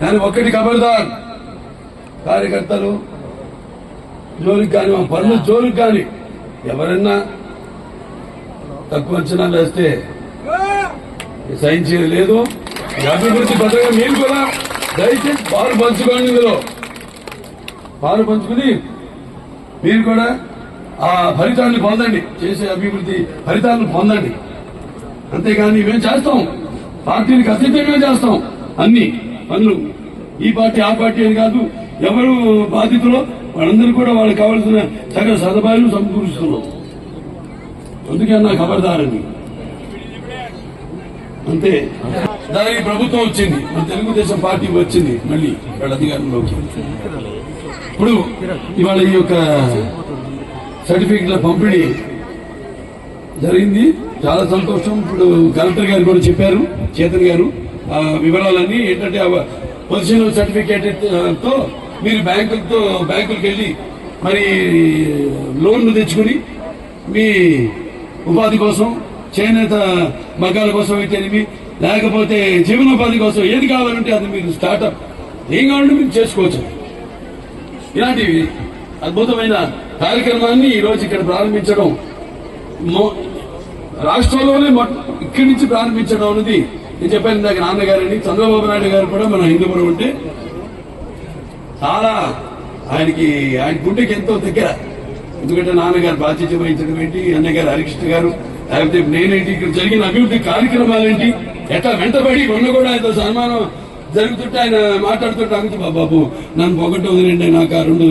కానీ ఒక్కటి కబర్దార్. కార్యకర్తలు జోలికి కానీ మా పనులు జోలికి కానీ ఎవరన్నా తక్కువ అంచనా వేస్తే సహించేది లేదు. ఈ అభివృద్ధి పథకం మీరు కూడా దయచేసి పాలు పంచుకోండి ఇందులో. పాలు పంచుకుని మీరు కూడా ఆ ఫలితాన్ని పొందండి. చేసే అభివృద్ధి ఫలితాలను పొందండి. అంతేగాని మేము చేస్తాం. పార్టీలకు అతీతంగా చేస్తాం. అన్ని. పనులు ఈ పార్టీ ఆ పార్టీ అని కాదు ఎవరు బాధితులో వాళ్ళందరూ కూడా వాళ్ళకి కావాల్సిన సకల సదుపాయాలు సమకూరుస్తున్నాం అందుకే నా ఖబర్దారని. అంతే. దానికి ప్రభుత్వం వచ్చింది మన తెలుగుదేశం పార్టీ వచ్చింది మళ్ళీ వాళ్ళ అధికారంలోకి. ఇప్పుడు ఇవాళ ఈ యొక్క సర్టిఫికెట్ల పంపిణీ జరిగింది. చాలా సంతోషం. ఇప్పుడు కలెక్టర్ గారు కూడా చెప్పారు చేతన్ గారు. వివరాలన్నీ ఏంటంటే పొజిషనల్ సర్టిఫికేట్తో మీరు బ్యాంకులతో బ్యాంకులకు వెళ్ళి మరి లోన్లు తెచ్చుకుని మీ ఉపాధి కోసం చేనేత మగ్గాల కోసం అయితేనేమి లేకపోతే జీవనోపాధి కోసం ఏది కావాలంటే అది మీరు స్టార్ట్అప్ ఏం కావాలంటే మీరు చేసుకోవచ్చు. ఇలాంటివి అద్భుతమైన కార్యక్రమాన్ని ఈరోజు ఇక్కడ ప్రారంభించడం రాష్ట్రంలోనే ఇక్కడి నుంచి ప్రారంభించడం అనేది నేను చెప్పాను ఇందాక నాన్నగారని చంద్రబాబు నాయుడు గారు కూడా మన హిందూపురం ఉంటే చాలా ఆయనకి ఆయన గుండెకి ఎంతో దగ్గర. ఎందుకంటే నాన్నగారు బాధ్యత వహించడం ఏంటి అన్నగారు హరికృష్ణ గారు లేకపోతే నేనేంటి ఇక్కడ జరిగిన అభివృద్ధి కార్యక్రమాలేంటి ఎట్లా వెంటబడి మొన్న కూడా ఆయనతో సన్మానం జరుగుతుంటే ఆయన మాట్లాడుతుంటే అంత బాబు నన్ను పొగట్టు వదిలేండి నాకు ఆ రెండు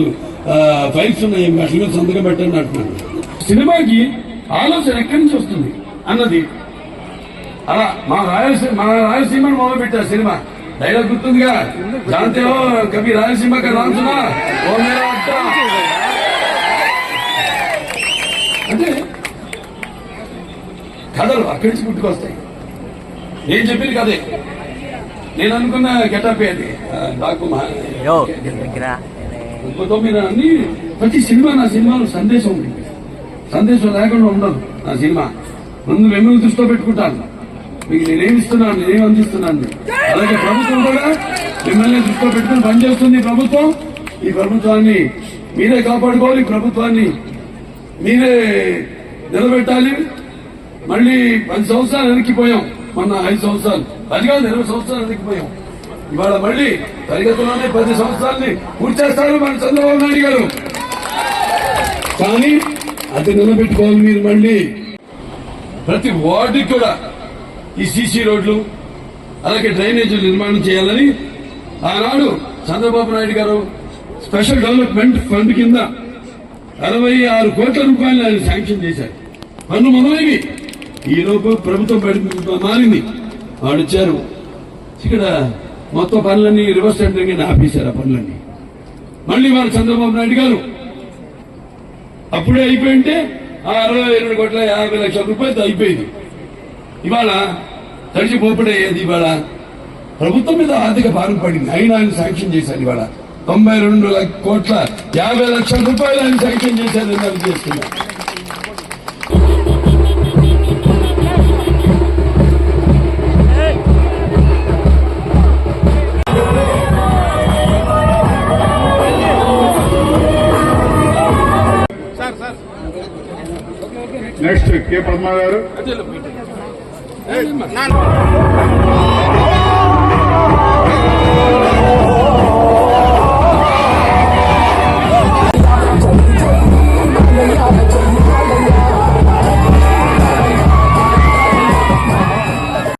ఫైల్స్ ఉన్నాయి అట్ల సంతకం పెట్టండి అంటున్నాను సినిమాకి ఆలోచన ఎక్కడి నుంచి వస్తుంది? అన్నది అలా మా రాయలసీమ మా రాయలసీమను మొదలు పెట్టారు సినిమా. డైలాగ్ గుర్తుందిగా? జాంతే హో కవి రాయలసీమ మేరా అడ్డా అంటే కథలు అక్కడి నుంచి పుట్టుకొస్తాయి నేను చెప్పింది కదే. నేను అనుకున్న గెటప్ అది ఆ, డాకు మా- Yo, kira. మొత్తం మీద అన్ని ప్రతి సినిమా నా సినిమాలో సందేశం ఉంది సందేశం లేకుండా ఉండదు నా సినిమా. ముందు మిమ్మల్ని దృష్టిలో పెట్టుకుంటాను. మీకు నేనేమి ఇస్తున్నాను నేనేం అందిస్తున్నాను? అలాగే ప్రభుత్వం కూడా మిమ్మల్ని దృష్టిలో పెట్టుకుని పనిచేస్తుంది ప్రభుత్వం. ఈ ప్రభుత్వాన్ని మీరే కాపాడుకోవాలి ఈ ప్రభుత్వాన్ని మీరే నిలబెట్టాలి. మళ్ళీ పది సంవత్సరాలు వెనక్కిపోయాం మొన్న ఐదు సంవత్సరాలు. పది కాదు ఇరవై సంవత్సరాలు వెనక్కిపోయాం. ఇవాళ మళ్ళీ తరగతిలోనే పది సంవత్సరాలని పూర్తి చేస్తారు మన చంద్రబాబు నాయుడు గారు. కానీ అది నిలబెట్టుకోవాలి మీరు మళ్ళీ. ప్రతి వార్డుకి కూడా ఈ సీసీ రోడ్లు అలాగే డ్రైనేజీలు నిర్మాణం చేయాలని ఆనాడు చంద్రబాబు నాయుడు గారు స్పెషల్ డెవలప్మెంట్ ఫండ్ కింద అరవై ఆరు కోట్ల రూపాయలు ఆయన శాంక్షన్ చేశారు. పన్ను మొదలైనవి. ఈ లోపు ప్రభుత్వం పడి- మారింది. వాళ్ళు ఇచ్చారు. ఇక్కడ మొత్తం పనులన్నీ రివర్స్ టెండరింగ్ ఆపేశారు ఆ పనులన్నీ. మళ్ళీ వారు చంద్రబాబు నాయుడు గారు అప్పుడే అయిపోయింటే ఆ అరవై రెండు కోట్ల యాభై లక్షల రూపాయలతో అయిపోయింది. ఇవాళ తడిచి పోపడేది ఇవాళ ప్రభుత్వం మీద ఆర్థిక భారం పడింది అయినా ఆయన శాంక్షన్ చేశారు ఇవాళ. తొంభై రెండు లక్ష- కోట్ల యాభై లక్షల రూపాయలు ఆయన శాంక్షన్ చేశారు చేస్తున్నారు. నెక్స్ట్ కె పద్మ గారు. అదే